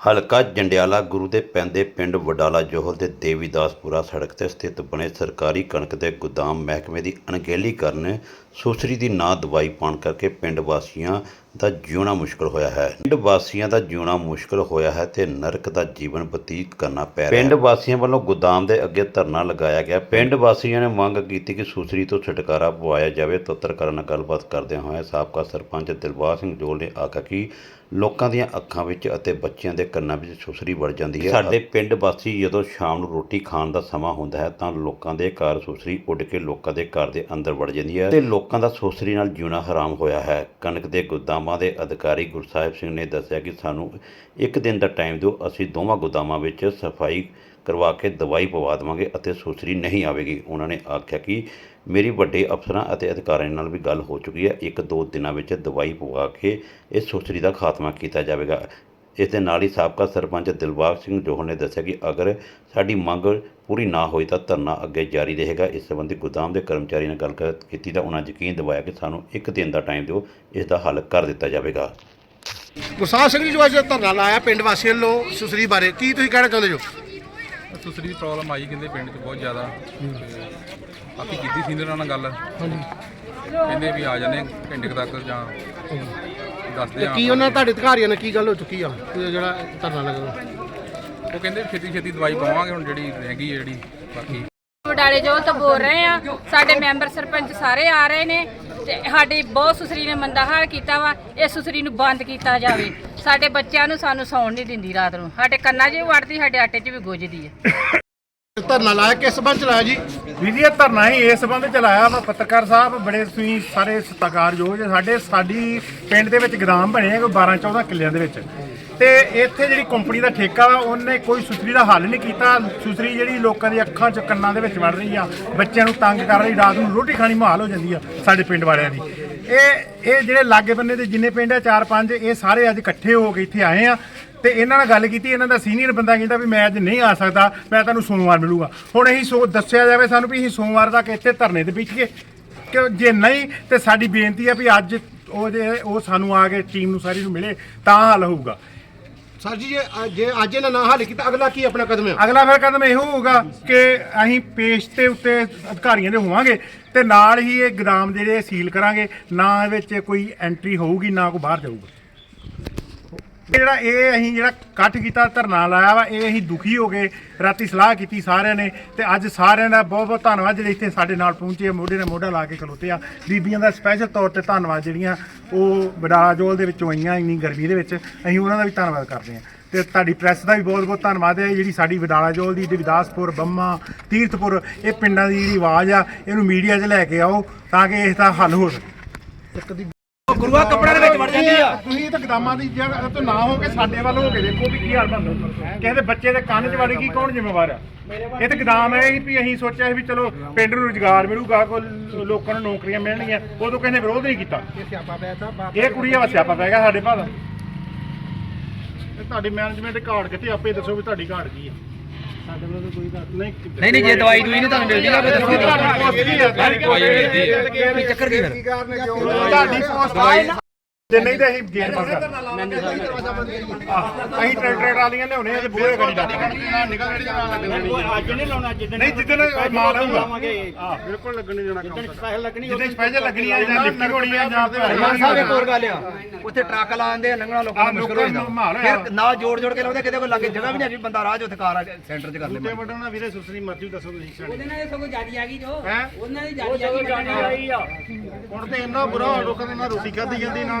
ਹਲਕਾ ਜੰਡਿਆਲਾ ਗੁਰੂ ਦੇ ਪੈਂਦੇ ਪਿੰਡ ਵਡਾਲਾ ਜੋਹਲ ਦੇ ਦੇਵੀਦਾਸਪੁਰਾ ਸੜਕ ਤੇ ਸਥਿਤ ਬਣੇ ਸਰਕਾਰੀ ਕਣਕ ਦੇ ਗੋਦਾਮ ਮਹਿਕਮੇ ਦੀ ਅਣਗਹਿਲੀ ਕਾਰਨ ਸੁਸਰੀ ਦੀ ਨਾ ਦਵਾਈ ਪਾਉਣ ਕਰਕੇ ਪਿੰਡ ਵਾਸੀਆਂ ਦਾ ਜਿਉਣਾ ਮੁਸ਼ਕਲ ਹੋਇਆ ਹੈ। ਪਿੰਡ ਵਾਸੀਆਂ ਦਾ ਜਿਉਣਾ ਮੁਸ਼ਕਲ ਹੋਇਆ ਹੈ ਤੇ ਨਰਕ ਦਾ ਜੀਵਨ ਬਤੀਤ ਕਰਨਾ ਪੈ ਰਿਹਾ ਹੈ। ਪਿੰਡ ਵਾਸੀਆਂ ਵੱਲੋਂ ਗੋਦਾਮ ਦੇ ਅੱਗੇ ਧਰਨਾ ਲਗਾਇਆ ਗਿਆ। ਪਿੰਡ ਵਾਸੀਆਂ ਨੇ ਮੰਗ ਕੀਤੀ ਕਿ ਸੁਸਰੀ ਤੋਂ ਛੁਟਕਾਰਾ ਪਵਾਇਆ ਜਾਵੇ। ਪੱਤਰਕਾਰਾਂ ਨਾਲ ਗੱਲਬਾਤ ਕਰਦਿਆਂ ਹੋਇਆ ਸਾਬਕਾ ਸਰਪੰਚ ਦਿਲਬਾਗ ਸਿੰਘ ਜੋਲ ਨੇ ਆਖਿਆ ਕਿ ਲੋਕਾਂ ਦੀਆਂ ਅੱਖਾਂ ਵਿੱਚ ਅਤੇ ਬੱਚਿਆਂ ਦੇ ਕੰਨਾਂ ਵਿੱਚ ਸੁਸਰੀ ਵੜ ਜਾਂਦੀ ਹੈ। ਸਾਡੇ ਪਿੰਡ ਵਾਸੀ ਜਦੋਂ ਸ਼ਾਮ ਨੂੰ ਰੋਟੀ ਖਾਣ ਦਾ ਸਮਾਂ ਹੁੰਦਾ ਹੈ ਤਾਂ ਲੋਕਾਂ ਦੇ ਘਰ ਸੁਸਰੀ ਉੱਡ ਕੇ ਲੋਕਾਂ ਦੇ ਘਰ ਦੇ ਅੰਦਰ ਵੜ ਜਾਂਦੀ ਹੈ ਤੇ ਲੋਕਾਂ ਦਾ ਸੁਸਰੀ ਨਾਲ ਜਿਉਣਾ ਹਰਾਮ ਹੋਇਆ ਹੈ। ਕਣਕ ਦੇ ਗੋਦਾਮਾਂ ਦੇ ਅਧਿਕਾਰੀ ਗੁਰਸਾਹਿਬ ਸਿੰਘ ਨੇ ਦੱਸਿਆ ਕਿ ਸਾਨੂੰ ਇੱਕ ਦਿਨ ਦਾ ਟਾਈਮ ਦਿਓ, ਅਸੀਂ ਦੋਵਾਂ ਗੋਦਾਮਾਂ ਵਿੱਚ ਸਫ਼ਾਈ ਕਰਵਾ ਕੇ ਦਵਾਈ ਪਵਾ ਦੇਵਾਂਗੇ ਅਤੇ ਸੁਸਰੀ ਨਹੀਂ ਆਵੇਗੀ। ਉਹਨਾਂ ਨੇ ਆਖਿਆ ਕਿ ਮੇਰੀ ਵੱਡੇ ਅਫਸਰਾਂ ਅਤੇ ਅਧਿਕਾਰੀਆਂ ਨਾਲ ਵੀ ਗੱਲ ਹੋ ਚੁੱਕੀ ਹੈ। ਇੱਕ ਦੋ ਦਿਨਾਂ ਵਿੱਚ ਦਵਾਈ ਪਵਾ ਕੇ ਇਸ ਸੁਸਰੀ ਦਾ ਖਾਤਮਾ ਕੀਤਾ ਜਾਵੇਗਾ। ਇਸ ਦੇ ਨਾਲ ਹੀ ਸਾਬਕਾ ਸਰਪੰਚ ਦਿਲਬਾਗ ਸਿੰਘ ਜੋਹਲ ਨੇ ਦੱਸਿਆ ਕਿ ਅਗਰ ਸਾਡੀ ਮੰਗ ਪੂਰੀ ਨਾ ਹੋਈ ਤਾਂ ਧਰਨਾ ਅੱਗੇ ਜਾਰੀ ਰਹੇਗਾ। ਇਸ ਸੰਬੰਧੀ ਗੋਦਾਮ ਦੇ ਕਰਮਚਾਰੀ ਨਾਲ ਗੱਲ ਕੀਤੀ ਤਾਂ ਉਹਨਾਂ ਯਕੀਨ ਦਿਵਾਇਆ ਕਿ ਸਾਨੂੰ ਇੱਕ ਦਿਨ ਦਾ ਟਾਈਮ ਦਿਓ ਇਸ ਦਾ ਹੱਲ ਕਰ ਦਿੱਤਾ ਜਾਵੇਗਾ। ਗੁਰਸਾਹਿਬ ਸਿੰਘ ਜੀ ਜੋ ਅੱਜ ਧਰਨਾ ਲਾਇਆ ਪਿੰਡ ਵਾਸੀਆਂ ਵੱਲੋਂ ਸੁਸਰੀ ਬਾਰੇ ਕੀ ਤੁਸੀਂ ਕਹਿਣਾ ਚਾਹੁੰਦੇ ਜੋ? ਸੁਸਰੀ ਦੀ ਪ੍ਰੋਬਲਮ ਆਈ ਕਹਿੰਦੇ ਪਿੰਡ 'ਚ ਬਹੁਤ ਜ਼ਿਆਦਾ। ਬਾਕੀ ਕੀਤੀ ਸੀਨੀਅਰਾਂ ਨਾਲ ਗੱਲ। ਕਹਿੰਦੇ ਵੀ ਆ ਜਾਂਦੇ ਘੰਟੇ ਕੁ ਤੱਕ ਜਾਂ ਦੱਸਦੇ ਆ ਕੀ ਉਹਨਾਂ ਤੁਹਾਡੇ ਅਧਿਕਾਰੀਆਂ ਨਾਲ ਕੀ ਗੱਲ ਹੋ ਚੁੱਕੀ ਆ? ਜਿਹੜਾ ਧਰਨਾ ਲੱਗਾ ਉਹ ਕਹਿੰਦੇ ਛੇਤੀ ਛੇਤੀ ਦਵਾਈ ਪਾਵਾਂਗੇ ਹੁਣ ਜਿਹੜੀ ਰਹਿ ਗਈ ਹੈ ਜਿਹੜੀ ਬਾਕੀ। ਵਡਾਲੇ ਜੋ ਤੋਂ ਬੋਲ ਰਹੇ ਆ। ਸਾਡੇ ਮੈਂਬਰ ਸਰਪੰਚ ਸਾਰੇ ਆ ਰਹੇ ਨੇ ਤੇ ਸਾਡੀ ਬਹੁਤ ਸੁਸਰੀ ਨੇ ਮੰਦਾ ਹਾਲ ਕੀਤਾ ਵਾ। ਇਹ ਸੁਸਰੀ ਨੂੰ ਬੰਦ ਕੀਤਾ ਜਾਵੇ। ਸਾਡੇ ਬੱਚਿਆਂ ਨੂੰ ਸਾਨੂੰ ਸੌਣ ਨਹੀਂ ਦਿੰਦੀ ਰਾਤ ਨੂੰ। ਸਾਡੇ ਕੰਨਾਂ 'ਚ ਵੀ ਵੜਦੀ ਸਾਡੇ ਆਟੇ 'ਚ ਵੀ ਗੁੱਜਦੀ ਹੈ ਧਰਨਾ ਲਾਇਆ ਕਿਸ ਸੰਬੰਧ ਚ ਲਾਇਆ ਜੀ? ਵੀਰ ਜੀ, ਇਹ ਧਰਨਾ ਹੀ ਇਸ ਸੰਬੰਧ ਚ ਲਾਇਆ ਵਾ। ਪੱਤਰਕਾਰ ਸਾਹਿਬ ਬੜੇ ਤੁਸੀਂ ਸਾਰੇ ਸਤਿਕਾਰਯੋਗ ਜੇ। ਸਾਡੇ ਸਾਡੀ ਪਿੰਡ ਦੇ ਵਿੱਚ ਗਦਾਮ ਬਣੇ ਆ ਕੋਈ 12 14 ਕਿੱਲਿਆਂ ਦੇ ਵਿੱਚ। ਤੇ ਇੱਥੇ ਜਿਹੜੀ ਕੰਪਨੀ ਦਾ ਠੇਕਾ ਵਾ, ਉਹਨੇ ਕੋਈ ਸੁਸਰੀ ਦਾ ਹੱਲ ਨਹੀਂ ਕੀਤਾ। ਸੁਸਰੀ ਜਿਹੜੀ ਲੋਕਾਂ ਦੀ ਅੱਖਾਂ 'ਚ ਕੰਨਾਂ ਦੇ ਵਿੱਚ ਵੜ ਰਹੀ ਆ। ਬੱਚਿਆਂ ਨੂੰ ਤੰਗ ਕਰ ਰਹੀ, ਰਾਤ ਨੂੰ ਰੋਟੀ ਖਾਣੀ ਮਹਾਲ ਹੋ ਜਾਂਦੀ ਆ ਸਾਡੇ ਪਿੰਡ ਵਾਲਿਆਂ ਦੀ। ਇਹ ਇਹ ਜਿਹੜੇ ਲਾਗੇ ਬੰਨੇ ਦੇ ਜਿੰਨੇ ਪਿੰਡ ਆ, ਚਾਰ ਪੰਜ, ਇਹ ਸਾਰੇ ਅੱਜ ਇਕੱਠੇ ਹੋ ਕੇ ਇੱਥੇ ਆਏ ਆ। ਤੇ ਇਹਨਾਂ ਨਾਲ ਗੱਲ ਕੀਤੀ, ਇਹਨਾਂ ਦਾ ਸੀਨੀਅਰ ਬੰਦਾ ਕਹਿੰਦਾ ਵੀ ਮੈਂ ਅੱਜ ਨਹੀਂ ਆ ਸਕਦਾ, ਮੈਂ ਤੁਹਾਨੂੰ ਸੋਮਵਾਰ ਮਿਲੂਗਾ। ਹੁਣ ਅਸੀਂ ਸੋ ਦੱਸਿਆ ਜਾਵੇ ਸਾਨੂੰ ਵੀ ਅਸੀਂ ਸੋਮਵਾਰ ਤੱਕ ਇੱਥੇ ਧਰਨੇ ਤੇ ਬੈਠੀਏ। ਕਿ ਜੇ ਨਹੀਂ, ਤੇ ਸਾਡੀ ਬੇਨਤੀ ਆ ਵੀ ਅੱਜ ਉਹ ਜੇ, ਉਹ ਸਾਨੂੰ ਆ ਕੇ ਟੀਮ ਨੂੰ ਸਾਰੀ ਨੂੰ ਮਿਲੇ, ਤਾਂ ਹੱਲ ਹੋਊਗਾ। ਸਰ ਜੀ, ਜੇ ਜੇ ਅੱਜ ਇਹਨਾਂ ਨਾ ਹੱਲ ਕੀਤਾ, ਅਗਲਾ ਕੀ ਆਪਣਾ ਕਦਮ ਹੈ ਅਗਲਾ ਫਿਰ ਕਦਮ ਇਹੋ ਹੋਊਗਾ ਕਿ ਅਸੀਂ ਪੇਸ਼ ਤੇ ਉੱਤੇ ਅਧਿਕਾਰੀਆਂ ਦੇ ਹੋਵਾਂਗੇ ਤੇ ਨਾਲ ਹੀ ਇਹ ਗਦਾਮ ਜਿਹੜੇ ਸੀਲ ਕਰਾਂਗੇ, ਨਾ ਇਹ ਵਿੱਚ ਕੋਈ ਐਂਟਰੀ ਹੋਊਗੀ, ਨਾ ਕੋਈ ਬਾਹਰ ਜਾਊਗਾ। ਜਿਹੜਾ ਇਹ ਅਸੀਂ ਜਿਹੜਾ ਇਕੱਠ ਕੀਤਾ, ਧਰਨਾ ਲਾਇਆ ਵਾ, ਇਹ ਅਸੀਂ ਦੁਖੀ ਹੋ ਗਏ, ਰਾਤੀ ਸਲਾਹ ਕੀਤੀ ਸਾਰਿਆਂ ਨੇ ਤੇ ਅੱਜ ਸਾਰਿਆਂ ਦਾ ਬਹੁਤ ਬਹੁਤ ਧੰਨਵਾਦ ਜਿਹੜੇ ਇੱਥੇ ਸਾਡੇ ਨਾਲ ਪਹੁੰਚੇ ਮੋਢੇ ਨਾਲ ਮੋਢਾ ਲਾ ਕੇ ਖਲੋਤੇ ਆ। ਬੀਬੀਆਂ ਦਾ ਸਪੈਸ਼ਲ ਤੌਰ ਤੇ ਧੰਨਵਾਦ ਜਿਹੜੀਆਂ ਉਹ ਬਡਾਲਾ ਜੋਲ ਦੇ ਵਿੱਚੋਂ ਆਈਆਂ, ਇੰਨੀ ਗਰਮੀ ਦੇ ਵਿੱਚ। ਅਸੀਂ ਉਹਨਾਂ ਦਾ ਵੀ ਧੰਨਵਾਦ ਕਰਦੇ ਹਾਂ ਤੇ ਤੁਹਾਡੀ ਪ੍ਰੈਸ ਦਾ ਵੀ ਬਹੁਤ ਬਹੁਤ ਧੰਨਵਾਦ ਹੈ। ਜਿਹੜੀ ਸਾਡੀ ਵਿਡਾਲਾ ਜੋਲ ਦੀ ਵਿਦਾਸਪੁਰ, ਬੰਮਾ, ਤੀਰਥਪੁਰ, ਇਹ ਪਿੰਡਾਂ ਦੀ ਜਿਹੜੀ ਆਵਾਜ਼ ਆ, ਇਹਨੂੰ ਮੀਡੀਆ 'ਚ ਲੈ ਕੇ ਆਓ ਤਾਂ ਕਿ ਇਸ ਦਾ ਹੱਲ ਹੋ ਸਕੇ। ਗੁਰੂਆ ਕੱਪੜਾ ਦੇ ਵਿੱਚ ਵੜ ਜਾਂਦੀ ਆ। ਤੁਸੀਂ ਤਾਂ ਗਦਾਮਾਂ ਦੀ ਜਗ੍ਹਾ ਤੋਂ ਨਾ ਹੋ ਕੇ ਸਾਡੇ ਵੱਲ ਹੋ ਕੇ ਦੇਖੋ ਵੀ ਕੀ ਹਾਲ ਬਣਦਾ ਕਿਸੇ ਦੇ ਬੱਚੇ ਦੇ ਕੰਨ 'ਚ ਵੜੇਗੀ ਕੌਣ ਜ਼ਿੰਮੇਵਾਰ ਆ? ਇਹ ਤਾਂ ਗਦਾਮ ਹੈ ਹੀ ਵੀ ਅਸੀਂ ਸੋਚਿਆ ਸੀ ਵੀ ਚਲੋ ਪਿੰਡ ਨੂੰ ਰੁਜ਼ਗਾਰ ਮਿਲੂਗਾ ਕੋਈ ਲੋਕਾਂ ਨੂੰ ਨੌਕਰੀਆਂ ਮਿਲਣਗੀਆਂ ਉਦੋਂ ਕਿਸੇ ਨੇ ਵਿਰੋਧ ਨਹੀਂ ਕੀਤਾ। ਇਹ ਕੁੜੀ ਆ ਸਿਆਪਾ ਪੈ ਗਿਆ ਸਾਡੇ ਭਾਦਾ ਤੁਹਾਡੀ ਮੈਨੇਜਮੈਂਟ ਘਾਟ ਕਿੱਥੇ ਆਪੇ ਦੱਸੋ ਵੀ ਤੁਹਾਡੀ ਘਾਟ ਕੀ ਹੈ ਸਾਡੇ ਵੱਲੋਂ ਤਾਂ ਕੋਈ ਘਾਟ ਨਹੀਂ ਨਹੀਂ ਨਹੀਂ ਜੇ ਦਵਾਈ ਦੂਈ ਨਹੀਂ ਤੁਹਾਨੂੰ ਮਿਲਦੀ ਨਾ ਫਿਰ ਦੱਸੋ। ਤੁਹਾਡੀ ਪੋਸਟ ਕੀ ਹੈ। ਕੀ ਚੱਕਰ ਕੀ ਫਿਰ ਤੁਹਾਡੀ ਪੋਸਟ ਜੇ ਨਹੀਂ ਤਾਂ ਅਸੀਂ ਜੇਲ੍ਹ ਪਾਸ ਕਰ ਅਸੀਂ ਟਰੈਕਟਰ ਟਰਾਲੀਆਂ ਲਿਆਉਣੇ ਆ ਤੇ ਬੂਹੇ ਦਾ ਅੱਜ ਨਹੀਂ ਲਾਉਣਾ ਜਿੱਦਣ ਨਹੀਂ ਜਿੱਦਣ ਮਾਲ ਆਊਗਾ। ਬਿਲਕੁਲ ਲੱਗਣ ਨਹੀਂ ਦੇਣਾ ਕੰਮ। ਸਪੈਸ਼ਲ ਲੱਗਣੀ ਜਿੱਦਣ ਸਪੈਸ਼ਲ ਲੱਗਣੀ ਆ ਜਾਂ ਲਿਫਟਿੰਗ ਹੋਣੀ ਆ ਜਾਂ ਇੱਕ ਹੋਰ ਗੱਲ ਆ। ਉੱਥੇ ਟਰੱਕ ਲਾਉਂਦੇ ਆ ਲੰਘਣਾ ਲੋਕਾਂ ਨੂੰ ਮੁਸ਼ਕਲ ਹੋ ਨੂੰ ਜਾਂਦਾ। ਫਿਰ ਨਾਲ ਜੋੜ ਜੋੜ ਕੇ ਲਾਉਂਦੇ ਕਿਤੇ ਕੋਈ ਲੱਗੇ ਜਗ੍ਹਾ ਵੀ ਨਹੀਂ ਬੰਦਾ ਰਾਹ 'ਚ ਉੱਥੇ ਕਾਰ ਸੈਂਟਰ 'ਚ ਕਰ ਤੇ ਲੈਂਦਾ। ਵੱਡਣਾ ਵੀਰੇ ਸੁਸਰੀ ਮਰਜ਼ੀ ਦੱਸੋ ਤੁਸੀਂ ਉਹਦੇ ਨਾਲ ਸਗੋਂ ਜਾਰੀ ਆ ਗਈ ਜੋ। ਉਹਨਾਂ ਦੀ ਜਾਰੀ ਆ ਗਈ ਹੁਣ ਤੇ ਇੰਨਾ ਬੁਰਾ ਹਾਲ ਲੋਕਾਂ ਦੇ ਨਾ ਰੋਟੀ ਖਾਦੀ ਜਾਂਦੀ ਨਾ